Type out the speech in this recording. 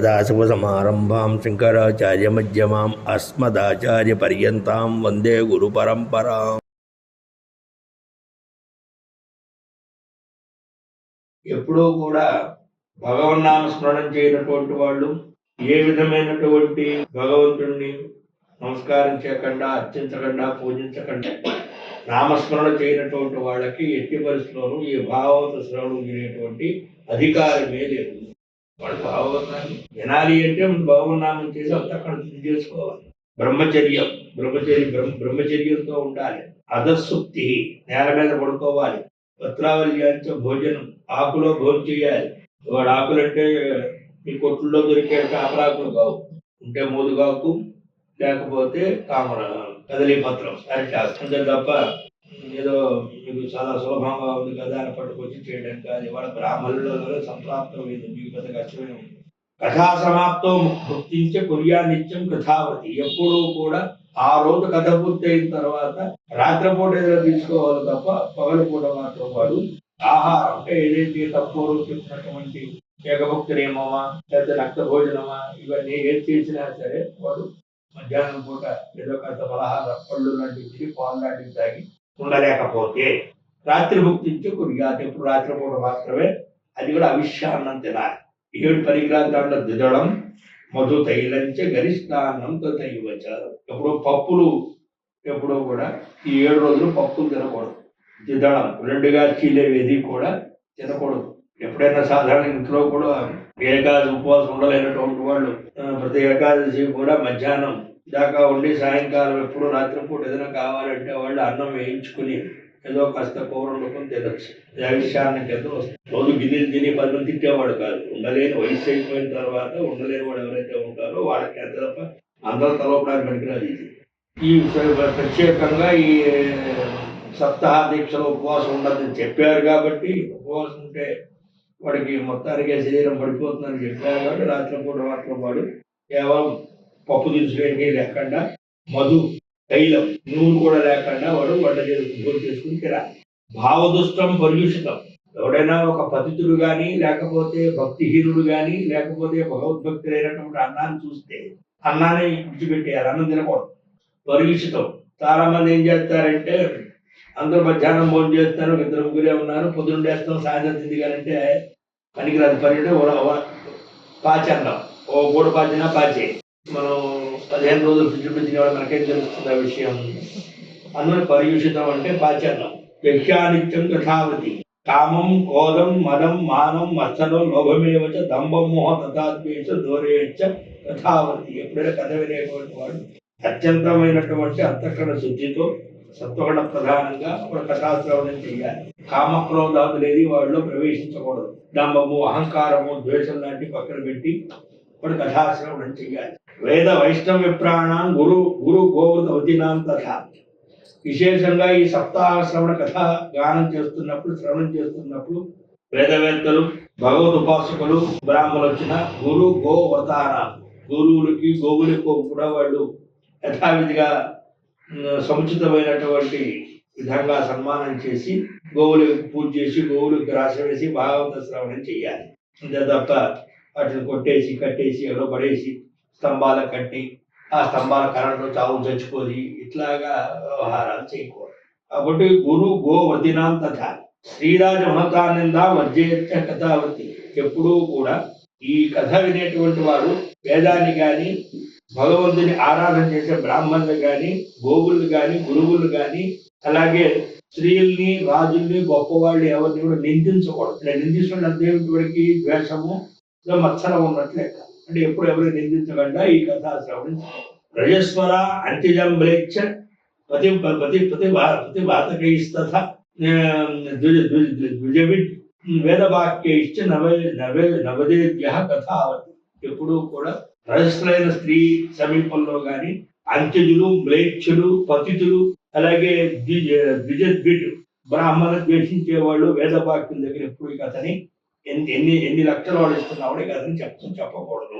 సదాశివసమారంభాం శంకరాచార్యమధ్యమాం అస్మదాచార్యపర్యంతాం వందే గురుపరంపరాం ఎప్పుడూ కూడా భగవన్నామ స్మరణం చేయనటువంటి వాళ్ళు ఏ విధమైనటువంటి భగవంతుణ్ణి నమస్కరించకుండా అర్చించకుండా పూజించకుండా నామస్మరణ చేయనటువంటి వాళ్ళకి ఎట్టి పరిస్థితుల్లోనూ ఈ భాగవత శ్రవణం వినేటువంటి అధికారమే లేదు. వాడు భాగవతాన్ని వినాలి అంటే ముందు భగవన్నామం చేసి అంతా అక్కడ శుద్ధి చేసుకోవాలి. బ్రహ్మచర్యం. బ్రహ్మచర్య బ్రహ్మ బ్రహ్మచర్యంతో ఉండాలి. అధశుక్తి నేల మీద పడుకోవాలి. పత్రావళి భోజనం. ఆకులో భోజనం చేయాలి. వాడు ఆకులు అంటే ఈ కొట్టుల్లో దొరికే కాపరాకులు కావు. ఉంటే మోదుగాకు లేకపోతే కామర కదలీ పత్రం. అరిటాకు అంతే తప్ప ఏదో మీకు చాలా సులభంగా ఉంది కదా అని పట్టుకొచ్చి చేయడం కాదు. ఇవాళ బ్రాహ్మణులలో సంప్రాప్తమైంది లేదు. మీకు పెద్ద కష్టమే ఉంది కథా సమాప్తం గుర్తించే కొరియా నిత్యం కథావతి. ఎప్పుడూ కూడా ఆ రోజు కథ పూర్తయిన తర్వాత రాత్రిపూట ఏదైనా తీసుకోవాలి తప్ప పగలపూట మాత్రం వాడు ఆహారం అంటే ఏదైతే తక్కువ రోజు చెప్పినటువంటి ఏకభక్తి నియమమా లేదా రక్త భోజనమా ఇవన్నీ ఏది చేసినా సరే వాడు మధ్యాహ్నం పూట ఏదో కాస్త పలహార పళ్ళు లాంటివి పాలు లాంటివి తాగి ఉండలేకపోతే రాత్రి భుక్తించి కొరిగాది ఇప్పుడు రాత్రి పూట మాత్రమే అది కూడా అవిశ్రాన్నం తినాలి. ఏడు పరిగ్రహాలు దాంట్లో దిదడం మధు తైలంచ గరిష్టాన్నంతో తైవచ ఎప్పుడు పప్పులు ఎప్పుడూ కూడా ఈ ఏడు రోజులు పప్పులు తినకూడదు. దిదడం రెండుగా చీలేవేది కూడా తినకూడదు. ఎప్పుడైనా సాధారణ ఇంట్లో కూడా ఏకాదశి ఉపవాసం ఉండలేనటువంటి వాళ్ళు ప్రతి ఏకాదశి కూడా మధ్యాహ్నం దాకా ఉండి సాయంకాలం ఎప్పుడు రాత్రిపూట ఏదైనా కావాలంటే వాళ్ళు అన్నం వేయించుకుని ఏదో కాస్త కూర వండుకొని తినచ్చు. విషయాన్ని కింద వస్తుంది. రోజు గిన్నెలు తిని పది మంది తిట్టేవాడు కాదు. ఉండలేని వయసు అయిపోయిన తర్వాత ఉండలేని వాడు ఎవరైతే ఉంటారో వాళ్ళకి అంత తప్ప అందరూ తలపడానికి పనికిరాదు ఇది. ఈ ప్రత్యేకంగా ఈ సప్తాహ దీక్షలో ఉపవాసం ఉండదని చెప్పారు కాబట్టి ఉపవాసం ఉంటే వాడికి మొత్తానికి శరీరం పడిపోతుందని చెప్పారు కాబట్టి రాత్రిపూట మాత్రం వాడు కేవలం పప్పు దినుసులేమి లేకుండా మధు తైలం నూనె కూడా లేకుండా వాడు వంట చేసుకుని చేసుకుని తినాలి. భావదుష్టం పర్యూషితం ఎవడైనా ఒక పతితుడు కానీ లేకపోతే భక్తిహీనుడు కానీ లేకపోతే భగవద్భక్తి అయినటువంటి అన్నాన్ని చూస్తే అన్నాన్ని విడిచిపెట్టేయాలి అన్నం తినకూడదు. పర్యూషితం చాలా మంది ఏం చేస్తారంటే అందరూ మధ్యాహ్నం భోజనం చేస్తారు ఇద్దరు ముగ్గురే ఉన్నారు పొద్దున్న వేస్తాం సాయంత్రం తింది అంటే పనికిరాదు పని అంటే పాచన్నం. ఓ పూట పాచినా పాచే. మనం పదిహేను రోజులు ఫ్రిడ్జ్ పెట్టిన మనకేం తెలుస్తుంది ఆ విషయం? అందులో పర్యూషితం అంటే పాచన్నం వ్యక్యానిత్యం యథావతి కామం కోదం మదం మానం మత్సరం లోభమేవచ దంభం మోహ తథాద్వేష దూరేచ్చ తథావతి. ఎప్పుడైనా కథ వినేటువంటి వాడు అత్యంతమైనటువంటి అంతఃకరణ శుద్ధితో సత్వగణ ప్రధానంగా ఒక కథాశ్రవణం చేయాలి కామక్రోధాదులేది వాళ్ళలో ప్రవేశించకూడదు. దంభము అహంకారము ద్వేషం లాంటి పక్కన పెట్టి వాడు కథాశ్రవణం చేయాలి వేద వైష్ణవ ప్రాణం గురు గురు గోవతవతినాం తథా. విశేషంగా ఈ సప్తాహ శ్రవణ కథ గానం చేస్తున్నప్పుడు శ్రవణం చేస్తున్నప్పుడు వేదవేత్తలు భగవద్ ఉపాసకులు బ్రాహ్మణులు వచ్చిన గురు గోవతాన గురువులకి గోవులకు కూడా వాళ్ళు యథావిధిగా సముచితమైనటువంటి విధంగా సన్మానం చేసి గోవులకు పూజ చేసి గోవులకు గ్రాసం వేసి భాగవత శ్రవణం చేయాలి అంతే తప్ప వాటిని కొట్టేసి కట్టేసి ఎవరో పడేసి స్తంభాలు కట్టి ఆ స్తంభాల కరెంటు చావు చచ్చిపోయి ఇట్లాగా వ్యవహారాలు చేయకూడదు. కాబట్టి గురు గోవతినాం తథ శ్రీరాజ మహతానంద వర్జయత్య కథావతి. ఎప్పుడూ కూడా ఈ కథ వినేటువంటి వారు వేదాన్ని కానీ భగవంతుని ఆరాధన చేసే బ్రాహ్మణులు కానీ గోవులు కానీ గురువులు కానీ అలాగే స్త్రీల్ని రాజుల్ని గొప్పవాళ్ళు ఎవరిని కూడా నిందించకూడదు. నిందించడం అంటే ఏమిటి వాడికి? ద్వేషము మత్సరం ఉన్నట్లు అంటే ఎప్పుడు ఎవరు నిందించకుండా ఈ కథ శ్రవణం రజస్వర అంత్యజం బ్రేచ్చ ప్రతి ప్రతి ప్రతి ప్రతి వాతకైస్తథ ద్విజవిడ్ వేదవాక్యైశ్చ నవ నవ నవదేద్య కథావతి. ఎప్పుడూ కూడా రజస్వరైన స్త్రీ సమీపంలో కానీ అంత్యజులు మ్లేచ్ఛులు పతితులు అలాగే ద్విజ ద్విజద్విడ్ బ్రాహ్మణ ద్వేషించే వాళ్ళు వేదవాక్యం దగ్గర ఎప్పుడు ఈ కథని ఎన్ని ఎన్ని ఎన్ని లక్షలు వాడు ఇస్తున్నావు కదా చెప్తూ చెప్పకూడదు.